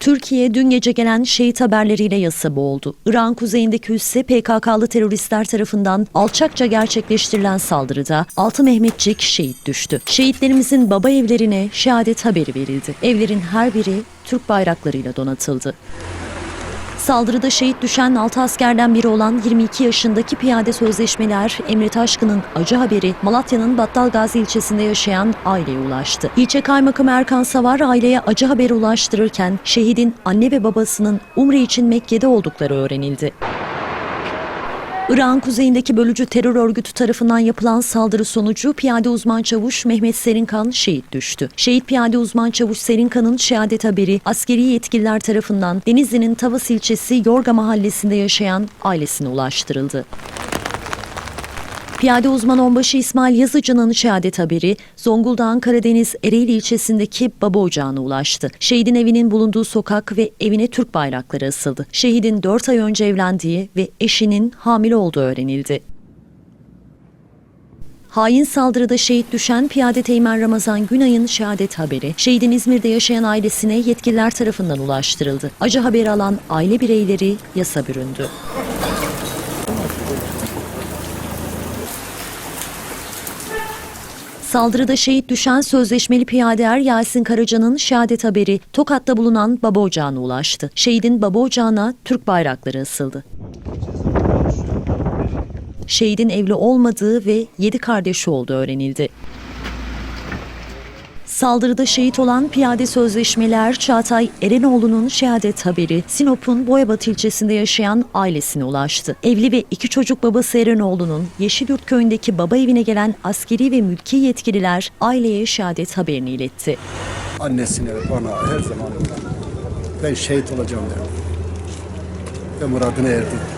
Türkiye dün gece gelen şehit haberleriyle yasa boğuldu. İran kuzeyindeki üsse PKK'lı teröristler tarafından alçakça gerçekleştirilen saldırıda 6 Mehmetçik şehit düştü. Şehitlerimizin baba evlerine şehadet haberi verildi. Evlerin her biri Türk bayraklarıyla donatıldı. Saldırıda şehit düşen 6 askerden biri olan 22 yaşındaki piyade sözleşmeler Emre Taşkın'ın acı haberi Malatya'nın Battalgazi ilçesinde yaşayan aileye ulaştı. İlçe Kaymakamı Erkan Savar aileye acı haberi ulaştırırken şehidin anne ve babasının Umre için Mekke'de oldukları öğrenildi. Irak'ın kuzeyindeki bölücü terör örgütü tarafından yapılan saldırı sonucu piyade uzman çavuş Mehmet Serinkan şehit düştü. Şehit piyade uzman çavuş Serinkan'ın şehadet haberi askeri yetkililer tarafından Denizli'nin Tavas ilçesi Yorga mahallesinde yaşayan ailesine ulaştırıldı. Piyade uzman onbaşı İsmail Yazıcı'nın şehadet haberi Zonguldak'ın Karadeniz Ereğli ilçesindeki baba ocağına ulaştı. Şehidin evinin bulunduğu sokak ve evine Türk bayrakları asıldı. Şehidin 4 ay önce evlendiği ve eşinin hamile olduğu öğrenildi. Hain saldırıda şehit düşen Piyade Teğmen Ramazan Günay'ın şehadet haberi, şehidin İzmir'de yaşayan ailesine yetkililer tarafından ulaştırıldı. Acı haberi alan aile bireyleri yasa büründü. Saldırıda şehit düşen sözleşmeli piyader Yasin Karaca'nın şehadet haberi Tokat'ta bulunan baba ocağına ulaştı. Şehidin baba ocağına Türk bayrakları asıldı. Şehidin evli olmadığı ve yedi kardeşi olduğu öğrenildi. Saldırıda şehit olan piyade sözleşmeler Çağatay Erenoğlu'nun şehadet haberi Sinop'un Boyabat ilçesinde yaşayan ailesine ulaştı. Evli ve iki çocuk babası Erenoğlu'nun Yeşilyurt köyündeki baba evine gelen askeri ve mülki yetkililer aileye şehadet haberini iletti. Annesine bana her zaman ben şehit olacağım der. Ve muradına erdi.